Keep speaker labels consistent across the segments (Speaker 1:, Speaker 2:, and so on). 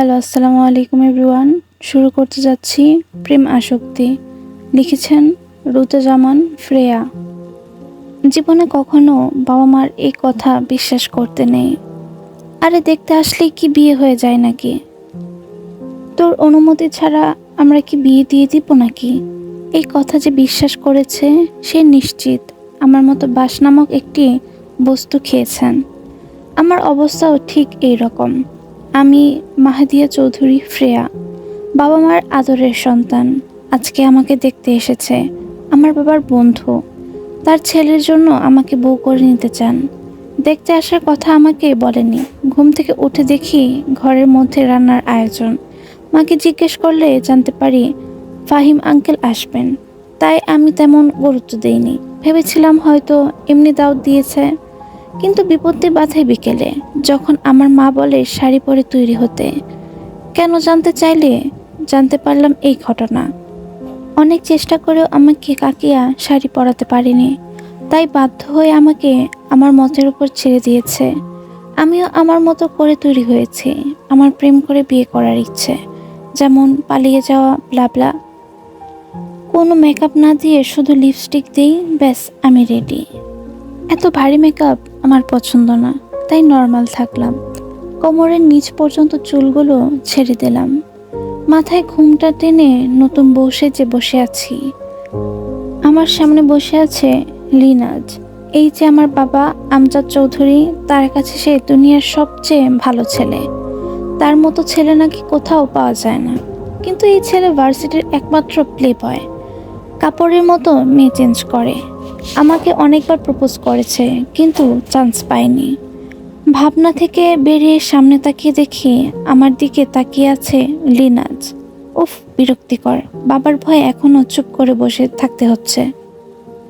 Speaker 1: Hello, আসসালামু আলাইকুম everyone. শুরু করতে যাচ্ছি প্রেম আসক্তি। লিখেছেন রুতাজামান ফ্রেয়া। জীবনে কখনো বাবা মার এই কথা বিশ্বাস করতে নেই। আরে, দেখতে আসলেই কি বিয়ে হয়ে যায় নাকি? তোর অনুমতি ছাড়া আমরা কি বিয়ে দিয়ে দিব নাকি? এই কথা যে বিশ্বাস করেছে, সে নিশ্চিত। আমার মতো বাস নামক একটি বস্তু খেয়েছেন। আমার অবস্থাও ঠিক এই রকম। আমি মাহাদিয়া চৌধুরী ফ্রেয়া বাবা মার আদরের সন্তান। আজকে আমাকে দেখতে এসেছে। আমার বাবার বন্ধু। তার ছেলের জন্য আমাকে বউ করে নিতে চান। দেখতে আসার কথা আমাকে বলেনি। ঘুম থেকে উঠে দেখি ঘরের মধ্যে রান্নার আয়োজন। মাকে জিজ্ঞেস করলে জানতে পারি ফাহিম আঙ্কেল আসবেন। তাই আমি তেমন গুরুত্ব দেইনি। ভেবেছিলাম হয়তো এমনি দাওয়াত দিয়েছে। কিন্তু বিপত্তি বাধে বিকেলে, যখন আমার মা বলে শাড়ি পরে তৈরি হতে। কেন জানতে চাইলে, জানতে পারলাম এই ঘটনা। অনেক চেষ্টা করেও আমাকে কাকিয়া শাড়ি পরাতে পারিনি। তাই বাধ্য হয়ে আমাকে আমার মতের উপর ছেড়ে দিয়েছে। আমিও আমার মতো করে তৈরি হয়েছি। আমার প্রেম করে বিয়ে করার ইচ্ছে। যেমন পালিয়ে যাওয়া ব্লাবলা কোনো মেকআপ না দিয়ে শুধু লিপস্টিক দিই ব্যাস, আমি রেডি এত ভারী মেকআপ আমার পছন্দ না, তাই নর্মাল থাকলাম। কোমরের নিচ পর্যন্ত চুলগুলো ছেড়ে দিলাম। মাথায় ঘুমটা টেনে নতুন বসে যে বসে আছি। আমার সামনে বসে আছে লিনাজ। এই যে আমার বাবা আমজাদ চৌধুরী, তার কাছে সে দুনিয়ার সবচেয়ে ভালো ছেলে। তার মতো ছেলে নাকি কোথাও পাওয়া যায় না। কিন্তু এই ছেলে ভার্সিটির একমাত্র প্লে বয় কাপড়ের মতো মেয়ে চেঞ্জ করে। আমাকে অনেকবার প্রপোজ করেছে, কিন্তু চান্স পাইনি ভাবনা থেকে বেরিয়ে সামনে তাকিয়ে দেখি আমার দিকে তাকিয়ে আছে লিনাজ। উফ, বিরক্তিকর। বাবার ভয়ে এখনও চুপ করে বসে থাকতে হচ্ছে।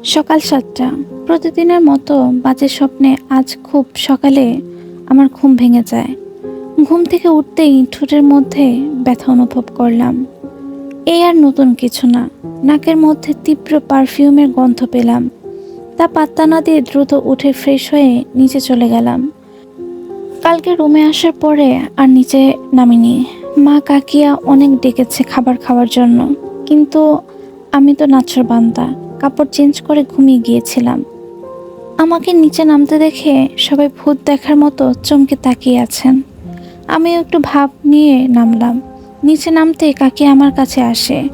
Speaker 1: সকাল সাতটা। প্রতিদিনের মতো বাজে স্বপ্নে আজ খুব সকালে আমার ঘুম ভেঙে যায়। ঘুম থেকে উঠতেই ঠোঁটের মধ্যে ব্যথা অনুভব করলাম। এই আর নতুন কিছু না। নাকের মধ্যে তীব্র পারফিউমের গন্ধ পেলাম। তা পাত্তা না দিয়ে দ্রুত উঠে ফ্রেশ হয়ে নিচে চলে গেলাম। কালকে রুমে আসার পরে আর নিচে নামিনি। মা কাকিয়া অনেক ডেকেছে খাবার খাওয়ার জন্য। কিন্তু আমি তো নাচর বান্দা, কাপড় চেঞ্জ করে ঘুমিয়ে গিয়েছিলাম। আমাকে নিচে নামতে দেখে সবাই ভূত দেখার মতো চমকে তাকিয়ে আছেন। আমি একটু ভাব নিয়ে নামলাম। নিচে নামতে কাকি আমার কাছে আসে,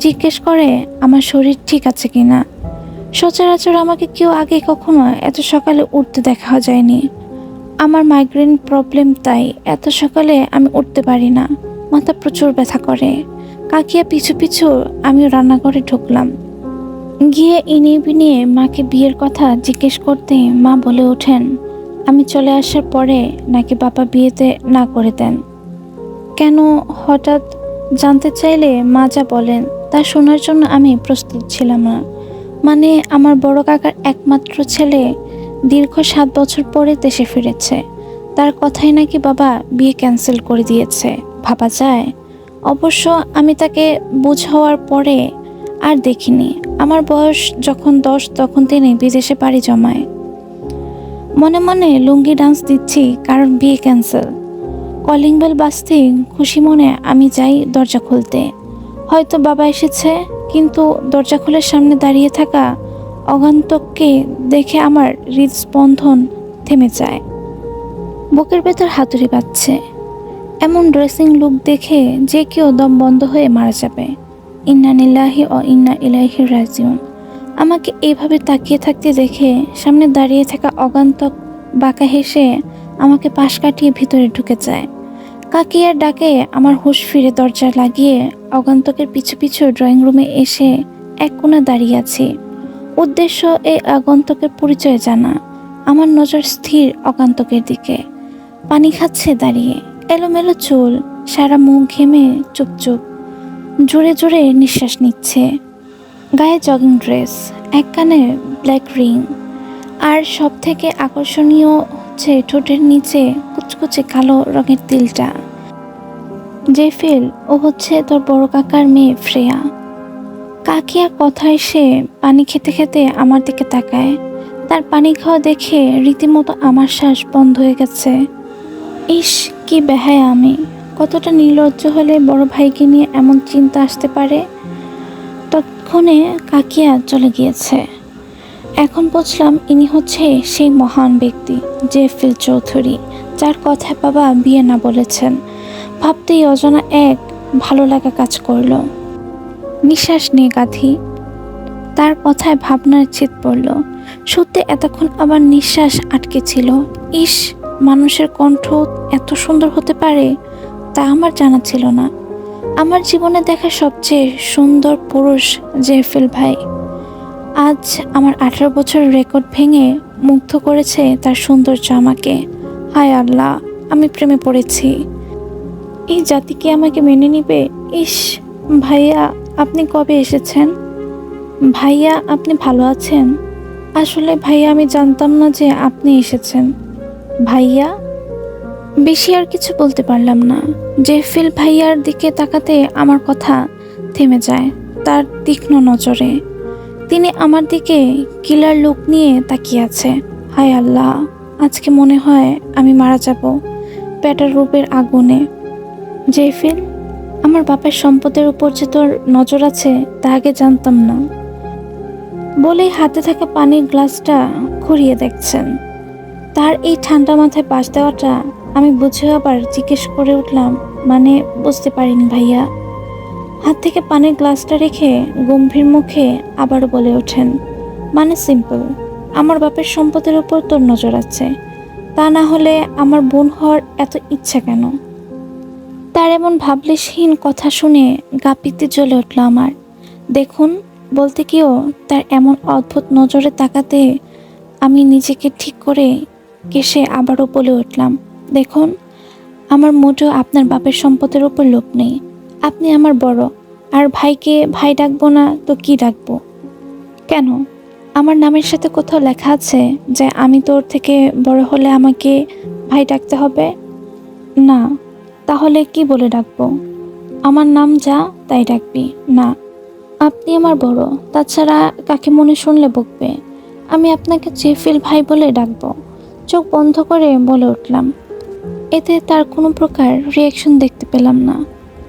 Speaker 1: জিজ্ঞেস করে, আমার শরীর ঠিক আছে কিনা? সচরাচর আমাকে কেউ আগে কখনো এত সকালে উঠতে দেখা যায়নি। আমার মাইগ্রেন প্রবলেম তাই এত সকালে আমি উঠতে পারি না। মাথা প্রচুর ব্যথা করে। কাকিয়া পিছু পিছু আমিও রান্নাঘরে ঢুকলাম। গিয়ে ইনিয়ে বিনিয়ে মাকে বিয়ের কথা জিজ্ঞেস করতে মা বলে ওঠেন, আমি চলে আসার পরে নাকি বাবা বিয়েতে না করে দেন? কেন হঠাৎ জানতে চাইলে মা যা বলেন তা শোনার জন্য আমি প্রস্তুত ছিলাম না। মানে আমার বড় কাকার একমাত্র ছেলে দীর্ঘ সাত বছর পরে দেশে ফিরেছে। তার কথাই নাকি বাবা বিয়ে ক্যান্সেল করে দিয়েছে, ভাবা যায়। অবশ্য আমি তাকে বোঝাওয়ার পরে আর দেখিনি। আমার বয়স যখন দশ, তখন তিনি বিদেশে পাড়ি জমায়। মনে মনে লুঙ্গি ডান্স দিচ্ছি, কারণ বিয়ে ক্যান্সেল। কলিং বেল খুশি মনে আমি যাই দরজা খুলতে। হয়তো বাবা এসেছে, কিন্তু দরজা খুলে সামনে দাঁড়িয়ে থাকা অগান্তককে দেখে আমার হৃদস্পন্দন থেমে যায়। বুকের ভেতর হাতুড়ি পাচ্ছে এমন ড্রেসিং লুক দেখে যে কেউ দম বন্ধ হয়ে মারা যাবে। ইন্না নিল্লাহি ও ইন্না ইলাহি রাজিউন। আমাকে এইভাবে তাকিয়ে থাকতে দেখে সামনে দাঁড়িয়ে থাকা অগান্তক বাঁকা হেসে আমাকে পাশ কাটিয়ে ভিতরে ঢুকে যায়। কাকিয়ার ডাকে আমার হুঁশ ফিরে দরজা লাগিয়ে অগান্তকের পিছু পিছু ড্রয়িং রুমে এসে এক কোণে দাঁড়িয়ে আছি। উদ্দেশ্য এই আগন্তকের পরিচয় জানা। আমার নজর স্থির অগান্তকের দিকে। পানি খাচ্ছে দাঁড়িয়ে। এলোমেলো চুল, সারা মুখ ঘেমে চুপচুপ। জোরে জোরে নিঃশ্বাস নিচ্ছে। গায়ে জগিং ড্রেস, এক কানে ব্ল্যাক রিং। আর সব থেকে আকর্ষণীয় হচ্ছে ঠোঁটের নিচে কুচকুচে কালো রঙের তিলটা। যে ফিল ও হচ্ছে তোর বড় কাকার মেয়ে ফ্রেয়া। কাকিয়া কথায় সে পানি খেতে খেতে আমার দিকে তাকায়। তার পানি খাওয়া দেখে রীতিমতো আমার শ্বাস বন্ধ হয়ে গেছে। ইস, কি বেহায় আমি। কতটা নির্লজ্জ হলে বড় ভাইকে নিয়ে এমন চিন্তা আসতে পারে? তৎক্ষণে কাকিয়া চলে গিয়েছে। এখন বুঝলাম ইনি হচ্ছে সেই মহান ব্যক্তি যে ফিল চৌধুরী, যার কথায় বাবা বিয়ে না বলেছেন। ভাবতেই অজানা এক ভালো লাগা কাজ করল। নিঃশ্বাস নিয়ে গাধি, তার কথায় ভাবনার চিত পড়ল। সত্যি এতক্ষণ আবার নিঃশ্বাস আটকে ছিল। ইস, মানুষের কণ্ঠ এত সুন্দর হতে পারে তা আমার জানা ছিল না। আমার জীবনে দেখা সবচেয়ে সুন্দর পুরুষ জেফিল ভাই। আজ আমার আঠারো বছর রেকর্ড ভেঙে মুগ্ধ করেছে তার সৌন্দর্য আমাকে। হায় আল্লাহ, আমি প্রেমে পড়েছি। এই জাতি কি আমাকে মেনে নিবে? ইস, ভাইয়া, আপনি কবে এসেছেন? ভাইয়া, আপনি ভালো আছেন? আসলে ভাইয়া, আমি জানতাম না যে আপনি এসেছেন। ভাইয়া? বেশি আর কিছু বলতে পারলাম না। জেফিল ভাইয়ার দিকে তাকাতে আমার কথা থেমে যায়, তার তীক্ষ্ণ নজরে। তিনি আমার দিকে কিলার লুক নিয়ে তাকিয়ে আছে। হায় আল্লাহ, আজকে মনে হয় আমি মারা যাব পেটার রূপের আগুনে। জেফিল আমার বাপের সম্পদের উপর যে তোর নজর আছে তা আগে জানতাম না। বলেই হাতে থাকা পানির গ্লাসটা ঘুরিয়ে দেখছেন। তার এই ঠান্ডা মাথায় পাশ দেওয়াটা আমি বুঝে আবার জিজ্ঞেস করে উঠলাম মানে বুঝতে পারিনি ভাইয়া হাত থেকে পানির গ্লাসটা রেখে গম্ভীর মুখে আবারও বলে ওঠেন মানে সিম্পল, আমার বাপের সম্পদের উপর তোর নজর আছে। তা না হলে আমার বোন হওয়ার এত ইচ্ছা কেন? তার এমন ভাবলেশহীন কথা শুনে গাপিতে জ্বলে উঠল আমার। দেখুন, বলতে গিয়েও তার এমন অদ্ভুত নজরে তাকাতে আমি নিজেকে ঠিক করে কেসে আবারও বলে উঠলাম, দেখুন, আমার মোটেও আপনার বাপের সম্পদের উপর লোভ নেই। আপনি আমার বড়। আর ভাইকে ভাই ডাকবো না তো কি ডাকবো? কেন? আমার নামের সাথে কোথাও লেখা আছে যে আমি তোর থেকে বড় হলে আমাকে ভাই ডাকতে হবে? না, তাহলে কি বলে ডাকবো? আমার নাম যা, তাই ডাকবি। না, আপনি আমার বড়, তাছাড়া কাকে মনে শুনলে বকবে? আমি আপনাকে জেফিল ভাই বলে ডাকবো। চোখ বন্ধ করে বলে উঠলাম। এতে তার কোনো প্রকার রিয়াকশন দেখতে পেলাম না।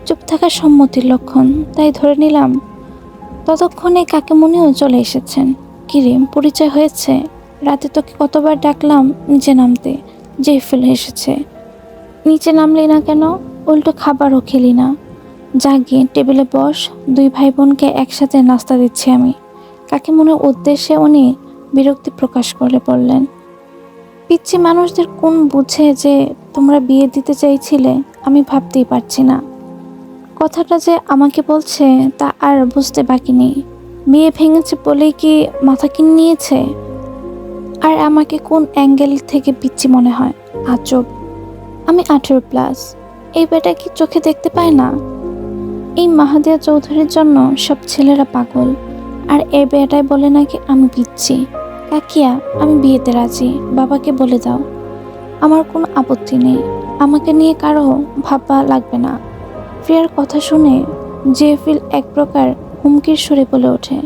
Speaker 1: চুপ থাকা সম্মতির লক্ষণ, তাই ধরে নিলাম। ততক্ষণে কাকে মনেও চলে এসেছেন। কিরে পরিচয় হয়েছে। রাতে তোকে কতবার ডাকলাম নিচে নামতে যে ফেলে এসেছে। নিচে নামলি না কেন? উল্টো খাবারও খেলি না। যা গিয়ে টেবিলে বস, দুই ভাই বোনকে একসাথে নাস্তা দিচ্ছি আমি। কাকে মনে উদ্দেশ্যে উনি বিরক্তি প্রকাশ করে বললেন পিচ্ছি মানুষদের কোন বুঝে যে তোমরা বিয়ে দিতে চাইছিলে? আমি ভাবতেই পারছি না। কথাটা যে আমাকে বলছে, তা আর বুঝতে বাকি নেই। বিয়ে ভেঙেছে বলেই কি মাথা কিনে নিয়েছে? আর আমাকে কোন অ্যাঙ্গেল থেকে পিচ্ছি মনে হয়? আজব। আমি আঠেরো প্লাস। এই বেটা কি চোখে দেখতে পায় না? এই মাহাদিয়া চৌধুরীর জন্য সব ছেলেরা পাগল। আর এই বেটাই বলে নাকি আমি পিচ্ছি। কাকিয়া, আমি বিয়েতে রাজি। বাবাকে বলে দাও। আমার কোনো আপত্তি নেই। আমাকে নিয়ে কারও ভাববা লাগবে না। প্রিয়ার কথা শুনে জেফিল এক প্রকার হুমকির সুরে বলে ওঠে,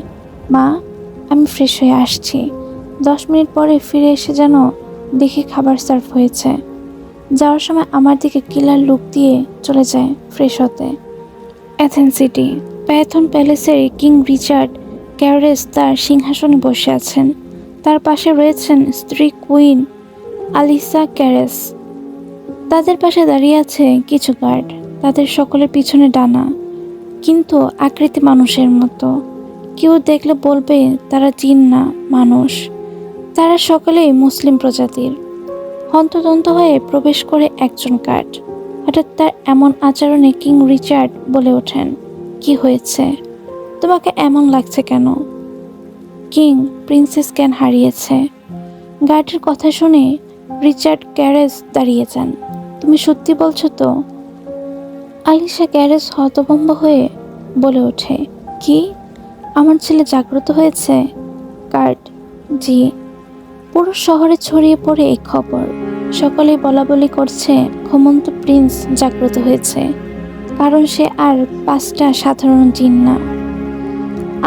Speaker 1: মা, আমি ফ্রেশ হয়ে আসছি। দশ মিনিট পরে ফিরে এসে যেন দেখি খাবার সার্ভ হয়েছে। যাওয়ার সময় আমার দিকে কিলার লুক দিয়ে চলে যায় ফ্রেশ হতে। অ্যাথেন সিটি, প্যাথন প্যালেসের কিং রিচার্ড ক্যারেস তার সিংহাসনে বসে আছেন। তার পাশে রয়েছেন স্ত্রী কুইন আলিসা ক্যারেস তাদের পাশে দাঁড়িয়ে আছে কিছু গার্ড। তাদের সকলের পিছনে ডানা কিন্তু আকৃতি মানুষের মতো। কেউ দেখলে বলবে, তারা জিন না, মানুষ। তারা সকলেই মুসলিম প্রজাতির। হন্তদন্ত হয়ে প্রবেশ করে একজন গার্ড হঠাৎ তার এমন আচরণে কিং রিচার্ড বলে ওঠেন, কি হয়েছে? তোমাকে এমন লাগছে কেন? কিং প্রিন্সেস ক্যান হারিয়েছে। গার্ডের কথা শুনে রিচার্ড ক্যারেস দাঁড়িয়ে যান। তুমি সত্যি বলছো তো? আলিশা ক্যারেস হতভম্ব হয়ে বলে ওঠে, কি? আমার ছেলে জাগ্রত হয়েছে? কার্ড, জি। পুরো শহরে ছড়িয়ে পড়ে এই খবর। সকলেই বলা বলি করছে, ঘুমন্ত প্রিন্স জাগ্রত হয়েছে। কারণ সে আর পাঁচটা সাধারণ জিন না।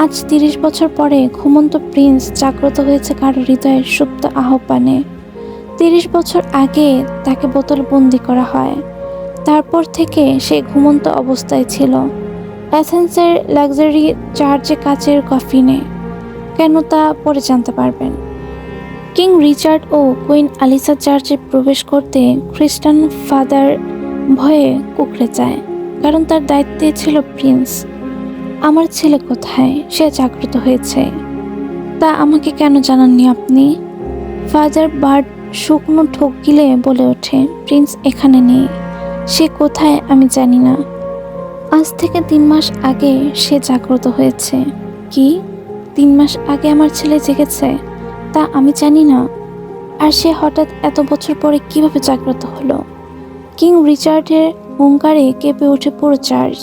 Speaker 1: আজ তিরিশ বছর পরে ঘুমন্ত প্রিন্স জাগ্রত হয়েছে কারও হৃদয়ের সুপ্ত আহ্বানে। তিরিশ বছর আগে তাকে বোতল বন্দি করা হয়। তারপর থেকে সে ঘুমন্ত অবস্থায় ছিল। অ্যাথেন্সের লাক্সারি চার্চে কাচের কফিনে। কেন তা পরে জানতে পারবেন। কিং রিচার্ড ও কুইন আলিসা চার্চে প্রবেশ করতে খ্রিস্টান ফাদার ভয়ে কুকড়ে যায়, কারণ তার দায়িত্বে ছিল প্রিন্স। আমার ছেলে কোথায়? সে জাগ্রত হয়েছে। তা আমাকে কেন জানাননি আপনি? ফাদার বার্ড শুকনো ঠোক গিলে বলে ওঠে, প্রিন্স এখানে নেই। সে কোথায় আমি জানি না। আজ থেকে তিন মাস আগে সে জাগ্রত হয়েছে। কি? তিন মাস আগে আমার ছেলে জেগেছে? তা আমি জানি না। আর সে হঠাৎ এত বছর পরে কীভাবে জাগ্রত হলো? কিং রিচার্ডের হুঙ্কারে কেঁপে ওঠে পুরো চার্চ।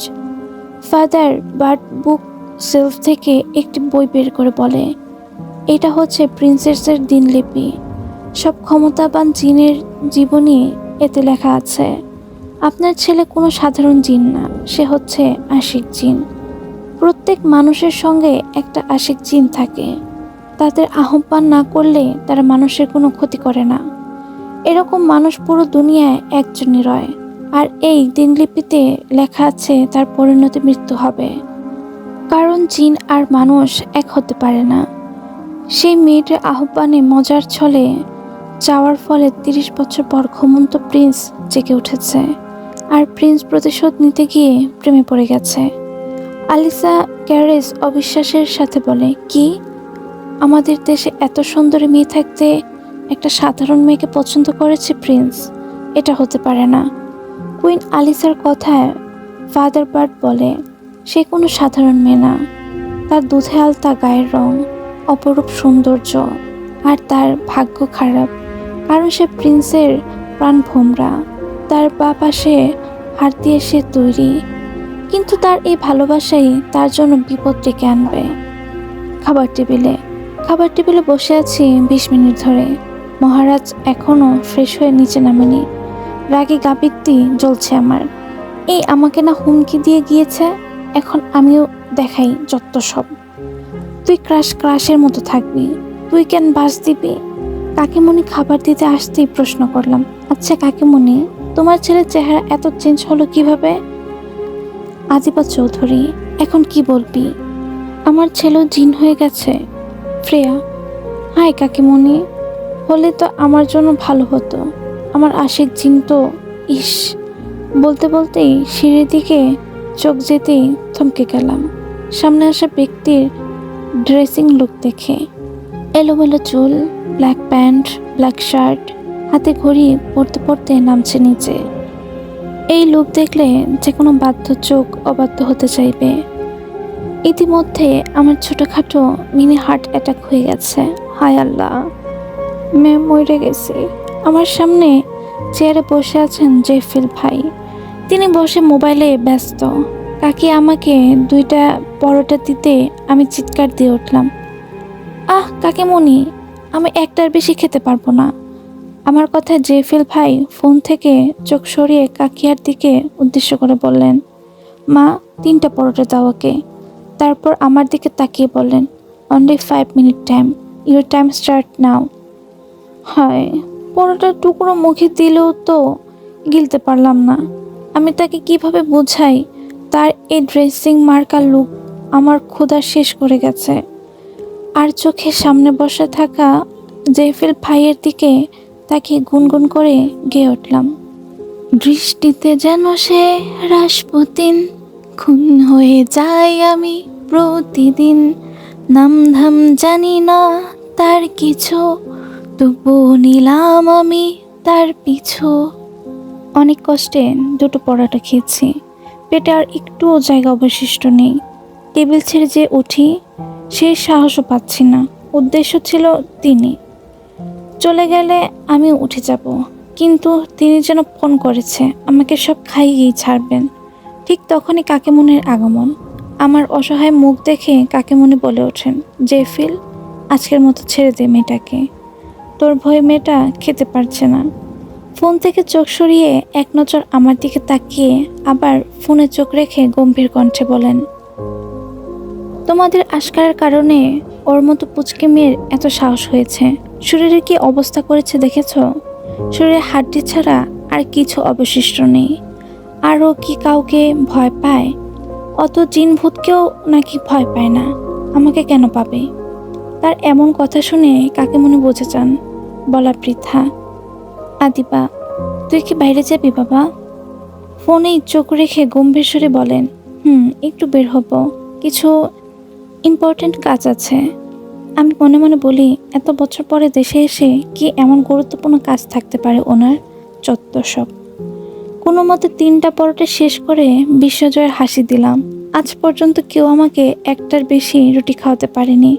Speaker 1: ফাদার বাট বুক সেলফ থেকে একটি বই বের করে বলে, এটা হচ্ছে প্রিন্সেসের দিনলিপি। সব ক্ষমতাবান জিনের জীবনী এতে লেখা আছে। আপনার ছেলে কোনো সাধারণ জিন না, সে হচ্ছে আশিক জিন। প্রত্যেক মানুষের সঙ্গে একটা আশিক জিন থাকে। তাদের আহ্বান না করলে তারা মানুষের কোনো ক্ষতি করে না। এরকম মানুষ পুরো দুনিয়ায় একজনই রয়। আর এই দিনলিপিতে লেখা আছে, তার পরিণতি মৃত্যু হবে। কারণ জিন আর মানুষ এক হতে পারে না। সেই মেয়েটার আহ্বানে মজার ছলে যাওয়ার ফলে তিরিশ বছর পর ঘুমন্ত প্রিন্স জেগে উঠেছে। আর প্রিন্স প্রতিশোধ নিতে গিয়ে প্রেমে পড়ে গেছে। আলিসা ক্যারেস অবিশ্বাসের সাথে বলে, কি? আমাদের দেশে এত সুন্দরী মেয়ে থাকতে একটা সাধারণ মেয়েকে পছন্দ করেছে প্রিন্স? এটা হতে পারে না। কুইন আলিসার কথায় ফাদার বার্ড বলে, সে কোনো সাধারণ মেয়ে না। তার দুধে আলতা গায়ের রং অপরূপ সৌন্দর্য আর তার ভাগ্য খারাপ। কারণ সে প্রিন্সের প্রাণ ভোমরা তার বা পাশে হাত দিয়ে সে তৈরি। কিন্তু তার এই ভালোবাসাই তার জন্য বিপদ ডেকে আনবে। খাবার টেবিলে খাবার টেবিলে বসে আছি বিশ মিনিট ধরে। মহারাজ এখনও ফ্রেশ হয়ে নিচে নামেনি। রাগে গাপিত্তি জ্বলছে আমার। এই আমাকে না হুমকি দিয়ে গিয়েছে? এখন আমিও দেখাই যত সব। তুই ক্রাশ ক্রাশের মতো থাকবি। তুই কেন বাস দিবি? কাকিমণি খাবার দিতে আসতেই প্রশ্ন করলাম। আচ্ছা কাকিমণি। তোমার ছেলের চেহারা এত চেঞ্জ হলো কীভাবে? আদিবা চৌধুরী, এখন কি বলবি? আমার ছেলেও জিন হয়ে গেছে। ফ্রেয়া হাই কাকিমণি, হলে তো আমার জন্য ভালো হতো। আমার আশিক জিন তো, ইস। বলতে বলতেই সিঁড়ির দিকে চোখ যেতেই থমকে গেলাম। সামনে আসা ব্যক্তির ড্রেসিং লুক দেখে। এলোমেলো চুল ব্ল্যাক প্যান্ট ব্ল্যাক শার্ট হাতে ঘড়ি পড়তে পড়তে নামছে নিচে। এই লুক দেখলে যে কোনো বাধ্য চোখ অবাধ্য হতে চাইবে। ইতিমধ্যে আমার ছোটোখাটো মিনি হার্ট অ্যাটাক হয়ে গেছে। হায় আল্লাহ। ম্যাম মরে গেছে। আমার সামনে চেয়ারে বসে আছেন জেফিল ভাই। তিনি বসে মোবাইলে ব্যস্ত। কাকি আমাকে দুইটা পরোটা দিতে আমি চিৎকার দিয়ে উঠলাম। আহ, কাকিমণি, আমি একটার বেশি খেতে পারব না। আমার কথায় জেফিল ভাই ফোন থেকে চোখ সরিয়ে কাকিয়ার দিকে উদ্দেশ্য করে বললেন, মা, তিনটা পরোটা দাও ওকে। তারপর আমার দিকে তাকিয়ে বললেন only five minute time your time start now হয়, পরোটার টুকরো মুখে দিলেও তো গিলতে পারলাম না। আমি তাকে কীভাবে বোঝাই? তার এই ড্রেসিং মার্কা লুক আমার ক্ষুধা শেষ করে গেছে। আর চোখের সামনে বসে থাকা জেফিল ভাইয়ের দিকে তাকে গুনগুন করে গেয়ে উঠলাম। দৃষ্টিতে যেন সে রাসপুতিন খুন হয়ে যাই আমি প্রতিদিন। নাম ধাম জানি না তার কিছু তবু নিলাম আমি তার পিছু। অনেক কষ্টে দুটো পরোটা খেয়েছি। পেটে আর একটুও জায়গা অবশিষ্ট নেই। টেবিল ছেড়ে যে উঠি সেই সাহসও পাচ্ছি না। উদ্দেশ্য ছিল তিনি। চলে গেলে আমি উঠে যাব। কিন্তু তিনি যেন ফোন করেছে, আমাকে সব খাইয়েই ছাড়বেন। ঠিক তখনই কাকেমনের আগমন। আমার অসহায় মুখ দেখে কাকেমনি বলে ওঠেন যে ফিল আজকের মতো ছেড়ে দে মেয়েটাকে। তোর ভয়ে মেয়েটা খেতে পারছে না। ফোন থেকে চোখ সরিয়ে এক নজর আমার দিকে তাকিয়ে আবার ফোনে চোখ রেখে গম্ভীর কণ্ঠে বলেন, তোমাদের আশকারের কারণে ওর মতো পুচকে মেয়ের এত সাহস হয়েছে। শরীরে কি অবস্থা করেছে দেখেছ? শরীরে হাড্ডি ছাড়া আর কিছু অবশিষ্ট নেই। আরও কি কাউকে ভয় পায়? অত জিন ভূতকেও নাকি ভয় পায় না? আমাকে কেন পাবে? তার এমন কথা শুনে কাকে মনে বোঝা চান? বলা বৃথা আদিবা, তুই কি বাইরে যাবি বাবা? ফোনেই চোখ রেখে গম্ভীর সুরে বলেন, হুম, একটু বের হব। কিছু ইম্পর্ট্যান্ট কাজ আছে। আমি মনে মনে বলি, এত বছর পরে দেশে এসে কি এমন গুরুত্বপূর্ণ কাজ থাকতে পারে ওনার? চত্বর সব। কোনো মতে তিনটা পরোটা শেষ করে বিশ্বজয়ের হাসি দিলাম। আজ পর্যন্ত কেউ আমাকে একটার বেশি রুটি খাওয়াতে পারেনি।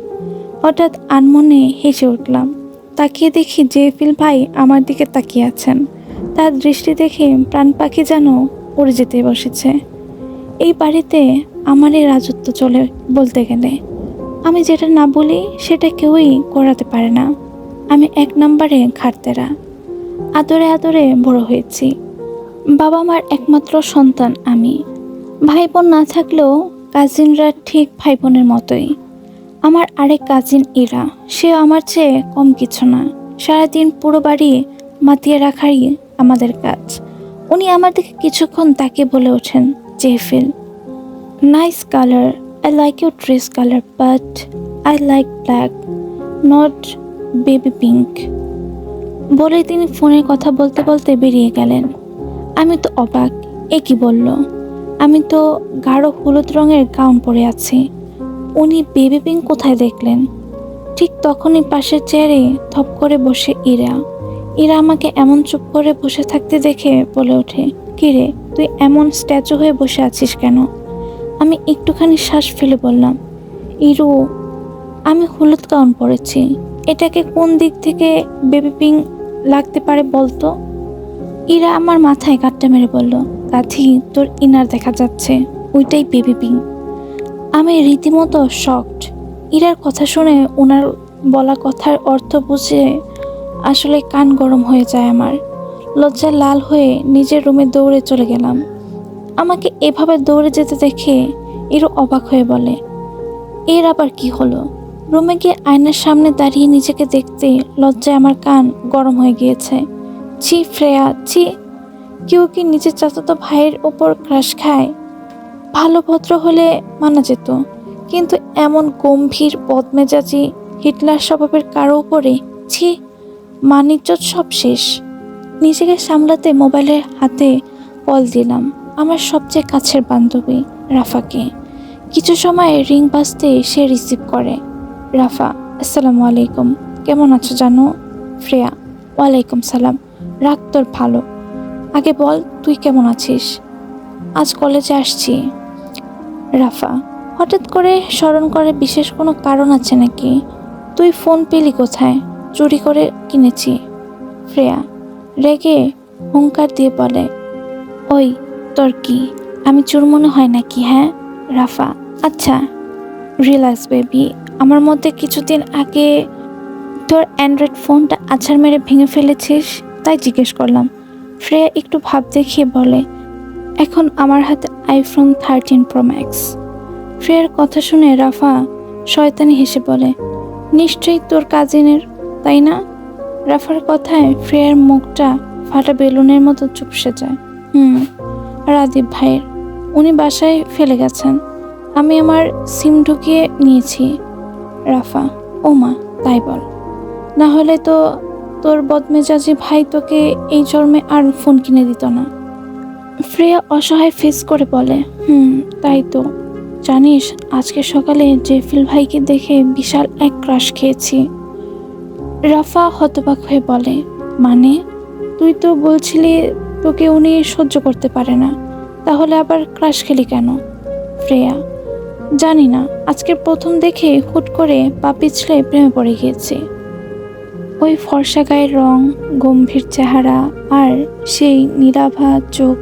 Speaker 1: হঠাৎ আনমনে হেসে উঠলাম। তাকিয়ে দেখি জেফিল ভাই আমার দিকে তাকিয়ে আছেন। তার দৃষ্টি দেখে প্রাণ পাখি যেন উড়ে যেতে বসেছে। এই বাড়িতে আমারই রাজত্ব চলে বলতে গেলে। আমি যেটা না বলি, সেটা কেউই করাতে পারে না। আমি এক নম্বরে ঘাটতেরা আদরে আদরে বড় হয়েছি। বাবা মার একমাত্র সন্তান আমি। ভাই বোন না থাকলেও কাজিনরা ঠিক ভাই বোনের মতোই। আমার আরেক কাজিন ইরা। সে আমার চেয়ে কম কিছু না। সারাদিন পুরো বাড়ি মাতিয়ে রাখারই আমাদের কাজ। উনি আমার দিকে কিছুক্ষণ তাকে বলে ওঠেন Jefil nice colour. I like your dress colour but I like black not baby pink বলে তিনি ফোনে কথা বলতে বলতে বেরিয়ে গেলেন। আমি তো অবাক, এ কি বলল? আমি তো গাঢ় হলুদ রঙের গাউন পরে আছি। উনি বেবি পিঙ্ক কোথায় দেখলেন? ঠিক তখনই পাশের চেয়ারে থপ করে বসে ইরা। ইরা আমাকে এমন চুপ করে বসে থাকতে দেখে বলে ওঠে, কিরে, তুই এমন স্ট্যাচু হয়ে বসে আছিস কেন? আমি একটুখানি শ্বাস ফেলে বললাম, ইরু, আমি হলুদ গাউন পরেছি। এটাকে কোন দিক থেকে বেবি পিঙ্ক লাগতে পারে বলতো? ইরা আমার মাথায় কাটটা মেরে বলল কাথি তোর ইনার দেখা যাচ্ছে। ওইটাই বেবি পিঙ্ক। আমি রীতিমতো শকড। ইরার কথা শুনে ওনার বলা কথার অর্থ বুঝে আসলে কান গরম হয়ে যায় আমার। লজ্জায় লাল হয়ে নিজের রুমে দৌড়ে চলে গেলাম। আমাকে এভাবে দৌড়ে যেতে দেখে এরও অবাক হয়ে বলে, এর আবার কি হলো? রুমে গিয়ে আয়নার সামনে দাঁড়িয়ে নিজেকে দেখতে লজ্জায় আমার কান গরম হয়ে গিয়েছে। ছি, ফ্রেয়া, ছি। কেউ কি নিজের চাচাতো ভাইয়ের ওপর ক্রাশ খায়? ভালো ভদ্র হলে মানা যেত, কিন্তু এমন গম্ভীর বদমেজাজি হিটলার স্বভাবের কারও উপরে, ছি মানিজ্জত সব শেষ। নিজেকে সামলাতে মোবাইলের হাতে কল দিলাম। আমার সবচেয়ে কাছের বান্ধবী, রাফাকে। কিছু সময় রিং বাজতে সে রিসিভ করে। রাফা, আসসালামু আলাইকুম। কেমন আছো জানো? ফ্রেয়া, ওয়ালাইকুম সালাম। রাগ তোর ভালো। আগে বল, তুই কেমন আছিস? আজ কলেজে আসছি। রাফা, হঠাৎ করে স্মরণ করে বিশেষ কোনো কারণ আছে নাকি? তুই ফোন পেলি কোথায়? চুরি করে কিনেছি। ফ্রেয়া, রেগে হুঙ্কার দিয়ে বলে, ওই তোর কি? আমি চোর মনে হয় নাকি হ্যাঁ? রাফা আচ্ছা। Relax, baby. আমার মধ্যে কিছুদিন আগে তোর অ্যান্ড্রয়েড ফোনটা আছাড় মেরে ভেঙে ফেলেছিস, তাই জিজ্ঞেস করলাম। ফ্রেয়া একটু ভাব দেখিয়ে বলে, এখন আমার হাতে আইফোন থার্টিন প্রো ম্যাক্স ফ্রেয়ার কথা শুনে রাফা শয়তানি হেসে বলে, নিশ্চয়ই তোর কাজিনের, তাই না? রাফার কথায় ফ্রেয়ার মুখটা ফাটা বেলুনের মতো চুপসে যায়। হুম। রাদীপ ভাইয়ের। উনি বাসায় ফেলে গেছেন। আমি আমার সিম ঢুকিয়ে নিয়েছি। রাফা, ও মা, তাই বল। না হলে তো তোর বদমেজাজি ভাই তোকে এই জন্মে আর ফোন কিনে দিত না। ফ্রেয়া অসহায় ফেস করে বলে, হুম, তাই তো। জানিস, আজকে সকালে জেফিল ভাইকে দেখে বিশাল এক ক্রাশ খেয়েছি। রাফা হতবাক হয়ে বলে মানে? তুই তো বলছিলি তোকে উনি সহ্য করতে পারে না। তাহলে আবার ক্রাশ খেলি কেন? ফ্রেয়া জানি না, আজকে প্রথম দেখে হুট করে পা পিছলে প্রেমে পড়ে গিয়েছি। ওই ফর্সা গায়ের রং, গম্ভীর চেহারা আর সেই নিরাভা চোখ।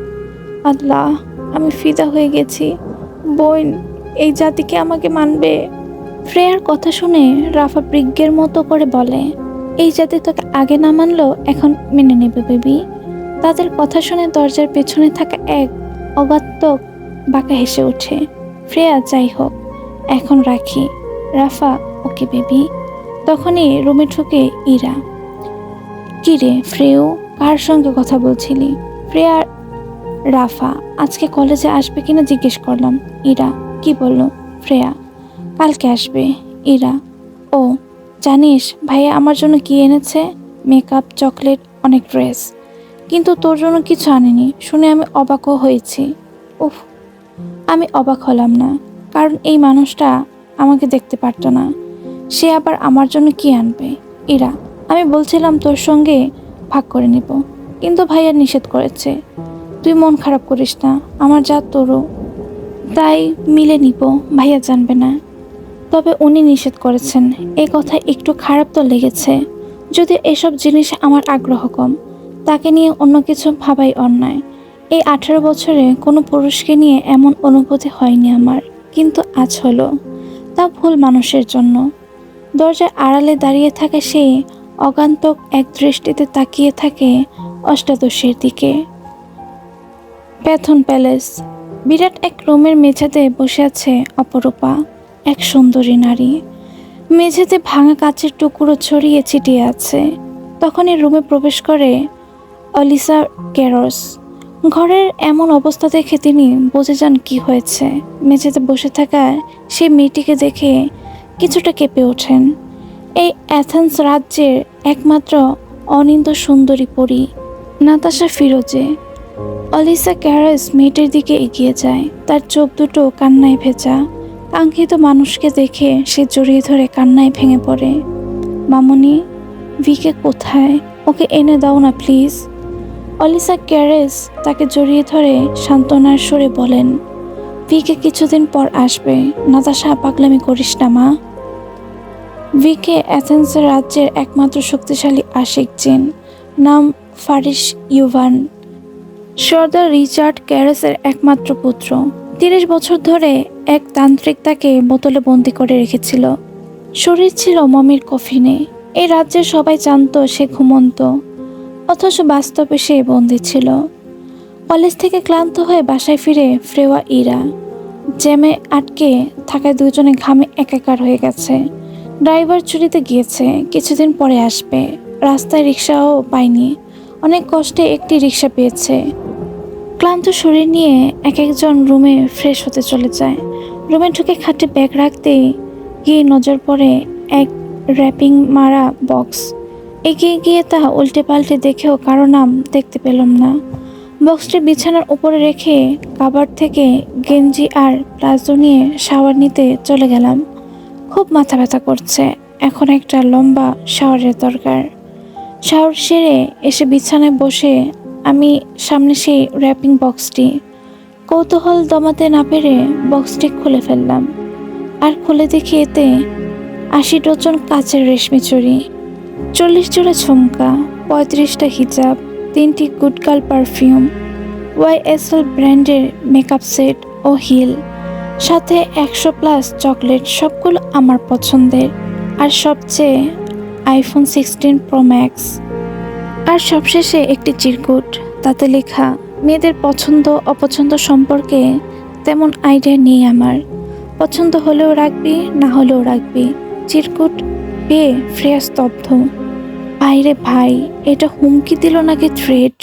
Speaker 1: আল্লাহ, আমি ফিদা হয়ে গেছি। বোন, এই জাতিকে আমাকে মানবে? ফ্রেয়ার কথা শুনে রাফা বৃজ্ঞের মতো করে বলে, এই জাতি তোকে আগে না মানলেও এখন মেনে নেবে, বেবি। তাদের কথা শুনে দরজার পেছনে থাকা এক অগাত্মক বাঁকা হেসে ওঠে। ফ্রেয়া, যাই হোক, এখন রাখি। Rafa, okay baby. তখনই রুমে ঢুকে ইরা। কিরে, ফ্রেও, কার সঙ্গে কথা বলছিলি? ফ্রেয়া, রাফা, আজকে কলেজে আসবে কিনা জিজ্ঞেস করলাম। ইরা, কি বলল? ফ্রেয়া, কালকে আসবে। ইরা, ও, জানিস, ভাইয়া আমার জন্য কি এনেছে? মেকআপ, চকলেট, অনেক ড্রেস। কিন্তু তোর জন্য কিছু আনেনি। শুনে আমি অবাকও হয়েছি। উফ, আমি অবাক হলাম না, কারণ এই মানুষটা আমাকে দেখতে পারতো না। সে আবার আমার জন্য কি আনবে? ইরা, আমি বলছিলাম তোর সঙ্গে ভাগ করে নিব। কিন্তু ভাইয়া নিষেধ করেছে। তুই মন খারাপ করিস না, আমার যা তোরও। তাই মিলে নিব, ভাইয়া জানবে না। তবে উনি নিষেধ করেছেন। এই কথা একটু খারাপ তো লেগেছে। যদি এসব জিনিস আমার আগ্রহ কম তাকে নিয়ে অন্য কিছু ভাবাই অন্যায়। এই আঠেরো বছরে কোনো পুরুষকে নিয়ে এমন অনুভূতি হয়নি আমার, কিন্তু আজ হলো। তা ভুল মানুষের জন্য। দরজার আড়ালে দাঁড়িয়ে থাকে সে অগান্তক এক দৃষ্টিতে তাকিয়ে থাকে অষ্টাদশীর দিকে। প্যাথন প্যালেস। বিরাট এক রুমের মেঝেতে বসে আছে অপরূপা, এক সুন্দরী নারী। মেঝেতে ভাঙা কাচের টুকরো ছড়িয়ে ছিটিয়ে আছে। তখনই রুমে প্রবেশ করে অলিসা ক্যারস ঘরের এমন অবস্থা দেখে তিনি বুঝে যান কি হয়েছে। মেঝেতে বসে থাকা সেই মেয়েটিকে দেখে কিছুটা কেঁপে ওঠেন। এই অ্যাথেন্স রাজ্যের একমাত্র অনিন্দ সুন্দরী পরী, নাতাশা ফিরোজে। অলিসা ক্যারাস মেয়েটির দিকে এগিয়ে যায়। তার চোখ দুটো কান্নায় ভেজা। কাঙ্ক্ষিত মানুষকে দেখে সে জড়িয়ে ধরে কান্নায় ভেঙে পড়ে। মামনি, ভিকে কোথায়? ওকে এনে দাও না, প্লিজ। অলিসা ক্যারেস তাকে জড়িয়ে ধরে সান্ত্বনার সুরে বলেন, ভিকে কিছুদিন পর আসবে। নাতাশা, পাগলামি করিস না, মা। ভিকে অ্যাথেন্সের রাজ্যের একমাত্র শক্তিশালী আশিক জিন, নাম ফারিস ইউভান। সর্দার রিচার্ড ক্যারেসের একমাত্র পুত্র। তিরিশ বছর ধরে এক তান্ত্রিক তাকে বোতলে বন্দি করে রেখেছিল। শরীর ছিল মমির কফিনে। এই রাজ্যের সবাই জানতো সে ঘুমন্ত। অথচ বাস্তবে সে বন্দি ছিল। কলেজ থেকে ক্লান্ত হয়ে বাসায় ফিরে ফ্রেওয়া ইরা, জ্যামে আটকে থাকায় দুজনে ঘামে একাকার হয়ে গেছে। ড্রাইভার চুরিতে গিয়েছে, কিছুদিন পরে আসবে। রাস্তায় রিক্সাও পায়নি, অনেক কষ্টে একটি রিক্সা পেয়েছে। ক্লান্ত শরীর নিয়ে এক একজন রুমে ফ্রেশ হতে চলে যায়। রুমে ঢুকে খাটে ব্যাগ রাখতেই গিয়ে নজর পড়ে এক র্যাপিং মারা বক্স। এগিয়ে গিয়ে তা উল্টে পাল্টে দেখেও কারও নাম দেখতে পেলাম না। বক্সটি বিছানার উপরে রেখে কাবার থেকে গেঞ্জি আর প্লাজো নিয়ে শাওয়ার নিতে চলে গেলাম। খুব মাথা ব্যথা করছে। এখন একটা লম্বা শাওয়ারের দরকার। শাওয়ার সেরে এসে বিছানায় বসে আমি সামনে সেই র্যাপিং বক্সটি। কৌতূহল দমাতে না পেরে বক্সটি খুলে ফেললাম। আর খুলে দেখি এতে আশি ডজন কাচের রেশমি চুড়ি চল্লিশ জোড়া ঝুমকা, পঁয়ত্রিশটা হিজাব, তিনটি গুডগার্ল পারফিউম ওয়াইএসএল ব্র্যান্ডের মেকআপ সেট ও হিল, সাথে একশো প্লাস চকলেট সবগুলো আমার পছন্দের, আর সবচেয়ে আইফোন সিক্সটিন প্রো ম্যাক্স। আর সবশেষে একটি চিরকুট, তাতে লেখা, মেয়েদের পছন্দ, অপছন্দ সম্পর্কে তেমন আইডিয়া নেই আমার। পছন্দ হলেও রাখবি, না হলেও রাখবি। চিরকুট পেয়ে ফ্রেয়া স্তব্ধ। ভাইরে ভাই এটা হুমকি দিল নাকি থ্রেট